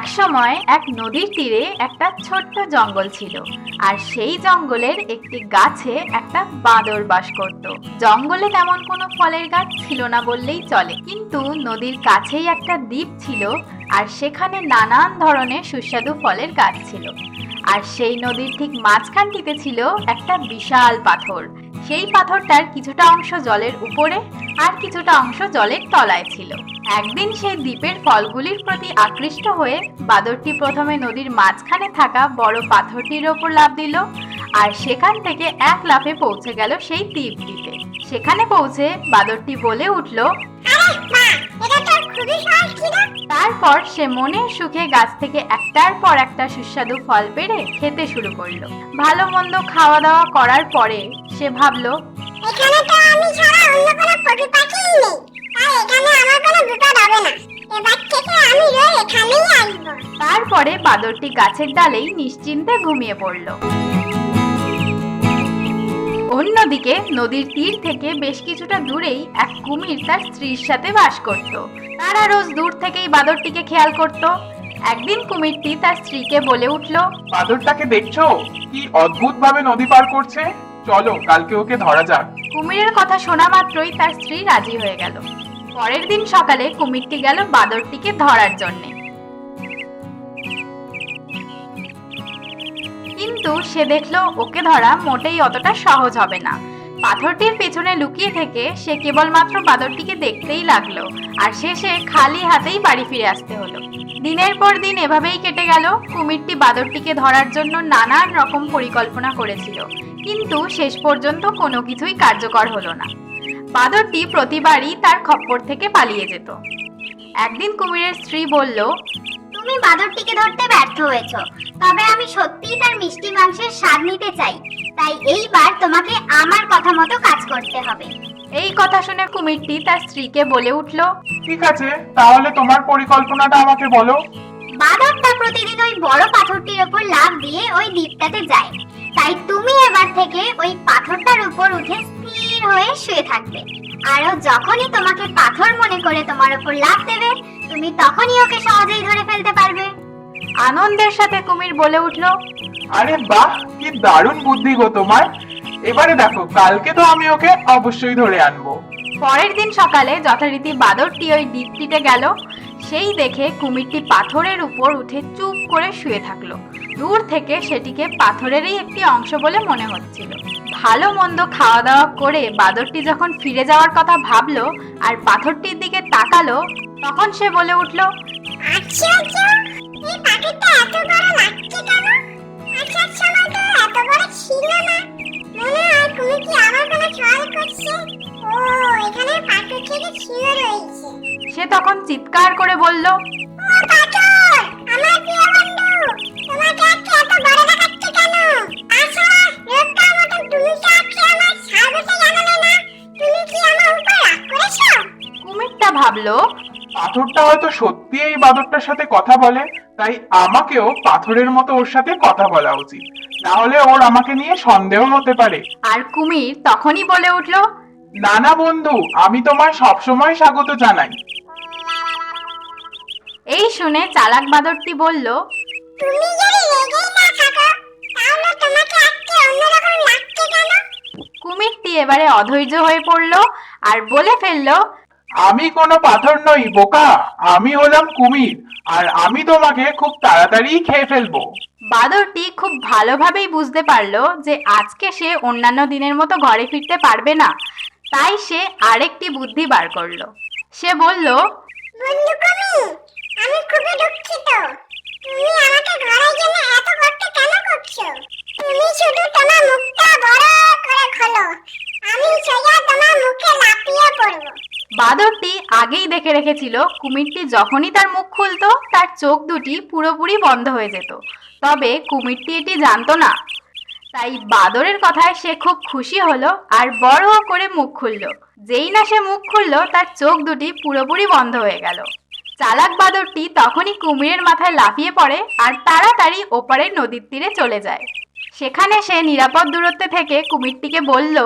একসময় এক নদীর তীরে একটা ছোট্ট জঙ্গল ছিল, আর সেই জঙ্গলের একটি গাছে একটা বাঁদর বাস করত। জঙ্গলে তেমন কোনো ফলের গাছ ছিল না বললেই চলে, কিন্তু নদীর কাছেই একটা দ্বীপ ছিল আর সেখানে নানান ধরনের সুস্বাদু ফলের গাছ ছিল। আর সেই নদীর ঠিক মাঝখানটিতে ছিল একটা বিশাল পাথর। সেই পাথরটার কিছুটা অংশ জলের উপরে আর কিছুটা অংশ জলের তলায় ছিল। একদিন সেই দ্বীপের ফলগুলির প্রতি আকৃষ্ট হয়ে বাদরটি প্রথমে নদীর মাঝখানে থাকা বড় পাথরটির ওপর লাফ দিল আর সেখান থেকে এক লাফে পৌঁছে গেল সেই দ্বীপ দ্বীপে সেখানে পৌঁছে বাদরটি বলে উঠল তারপর সে মনের সুখে গাছ থেকে একটার পর একটা সুস্বাদু ফল পেড়ে খেতে শুরু করল। ভালো মন্দ খাওয়া দাওয়া করার পরে সে ভাবলো এখানে তো আমি ছাড়া অন্য কোনো পশু পাখিই নেই। তাই এখানে আমার কোনো বিপদ হবে না। এবার থেকে আমি রোজ এখানেই আসব। তারপরে বাদরটি গাছের ডালেই নিশ্চিন্তে ঘুমিয়ে পড়ল। অন্যদিকে নদীর তীর থেকে বেশ কিছুটা দূরেই এক কুমির তার স্ত্রীর সাথে বাস করত। তারা রোজ দূর থেকেই বাদরটিকে খেয়াল করত। একদিন কুমিরটি তার স্ত্রীকে বলে উঠল বাদরটাকে দেখছ? কি অদ্ভুত ভাবে নদী পার করছে? চলো কালকে ওকে ধরা যাক। কুমিরের কথা শোনা মাত্রই তার স্ত্রী রাজি হয়ে গেল। পরের দিন সকালে কুমিরটি গেল বাদরটিকে ধরার জন্যে। কিন্তু সে দেখল ওকে ধরা মোটেই অতটা সহজ হবে না। পাথরটির পেছনে লুকিয়ে থেকে সে কেবলমাত্র বাদরটিকে দেখতেই লাগল আর শেষে খালি হাতেই বাড়ি ফিরে আসতে হলো। দিনের পর দিন এভাবেই কেটে গেল, কুমিরটি বাদরটিকে ধরার জন্য নানান রকম পরিকল্পনা করেছিল, কিন্তু শেষ পর্যন্ত কোনো কিছুই কার্যকর হলো না। বাদরটি প্রতিবারই তার খপ্পর থেকে পালিয়ে যেত। একদিন কুমিরের স্ত্রী বলল তুমি বাদরটিকে ধরতে ব্যর্থ হয়েছ। তবে আমি সত্যিই তার মিষ্টি মাংসের স্বাদ নিতে চাই। তাই এইবার তোমাকে আমার কথা মতো কাজ করতে হবে। এই কথা শুনে কুমিরটি তার স্ত্রীকে বলে উঠল ঠিক আছে তাহলে তোমার পরিকল্পনাটা আমাকে বলো। বাদরটা প্রতিদিন ওই বড় পাথরটির উপর লাফ দিয়ে ওই দ্বীপটাতে যায়। তাই তুমি এবার থেকে ওই পাথরটার উপর উঠে স্থির হয়ে শুয়ে থাকবে। আর যখনই তোমাকে পাথর মনে করে তোমার উপর লাফ দেবে তুমি তখনই ওকে সহজেই ধরে ফেলতে পারবে। আনন্দের সাথে কুমির বলে উঠল আরে বাহ কি দারুণ বুদ্ধি গো তোমার। এবারে দেখো কালকে তো আমি ওকে অবশ্যই ধরে আনব। পরের দিন সকালে যথারীতি বাদরটি ওই দ্বীপটিতে গেল। সেই দেখে কুমিরটি পাথরের উপর উঠে চুপ করে শুয়ে থাকল। দূর থেকে সেটিকে পাথরেরই একটি অংশ বলে মনে হচ্ছিল। ভালো মন্দ খাওয়া দাওয়া করে বাদরটি যখন ফিরে যাওয়ার কথা ভাবলো আর পাথরটির দিকে তাকালো তখন সে বলে উঠল আশ্চর্য এই পাখিটা এত বড় লাগছে কেন? আসার সময় তো এত বড় ছিল না। মনে হয় তুমি কি আমার কোনো ছল করছে? ও এখানে পাথর থেকে ছিল রয়েছে। সে তখন চিৎকার করে বলল ও পাথর আমার প্রিয় বন্ধু তোমাকে আজকে এত বড় দেখাচ্ছে কেন? আশা রোগটার মতো তুমি তো আজকে আমার সার্ভিসে জানালে না? তুমি কি আমার উপর রাগ করেছ? কুমিরটা ভাবলো পাথরটা হয়তো সত্যি এই বাদরটার সাথে কথা বলে তাই আমাকেও পাথরের মতো ওর সাথে কথা বলা উচিত। না হলে ওর আমাকে নিয়ে সন্দেহ হতে পারে। আর কুমির তখনই বলে উঠল না না বন্ধু আমি তোমায় সবসময় স্বাগত জানাই। এই শুনে চালাক বাদরটি বলল তুমি যদি রেগেই না থাকো তাহলে তোমাকে আজকে অন্যরকম লাগছে কেন? কুমিরটি এবারে অধৈর্য হয়ে পড়ল আর বলে ফেলল আমি কোনো পাথর নই বোকা। আমি হলাম কুমির আর আমি তোমাকে খুব তাড়াতাড়ি খেয়ে ফেলব। বাদরটি খুব ভালোভাবেই বুঝতে পারল যে আজকে সে অন্যান্য দিনের মতো ঘরে ফিরতে পারবে না। তাই সে আরেকটি বুদ্ধি বার করল। সে বলল বন্ধু কমি আমি খুবই দুঃখিত। তুমি আমাকে ঘরের জন্য এত কষ্ট কেন করছ? তুমি শুধু তোমার মুখটা বড় করে খোলো। আমি সোজা তোমার মুখে লাফিয়ে পড়ব। বাদরটি আগেই দেখে রেখেছিল, কুমিরটি যখনই তার মুখ খুলতো, তার চোখ দুটি পুরোপুরি বন্ধ হয়ে যেত। তবে কুমিরটি এটি জানতো না। তাই বাদরের কথায় সে খুব খুশি হলো আর বড় করে মুখ খুললো। যেই না সে মুখ খুললো, তার চোখ দুটি পুরোপুরি বন্ধ হয়ে গেল। চালাক বাদরটি তখনই কুমিরের মাথায় লাফিয়ে পড়ে আর তাড়াতাড়ি ওপারের নদীর তীরে চলে যায়। সেখানে সে নিরাপদ দূরত্বে থেকে কুমিরটিকে বলল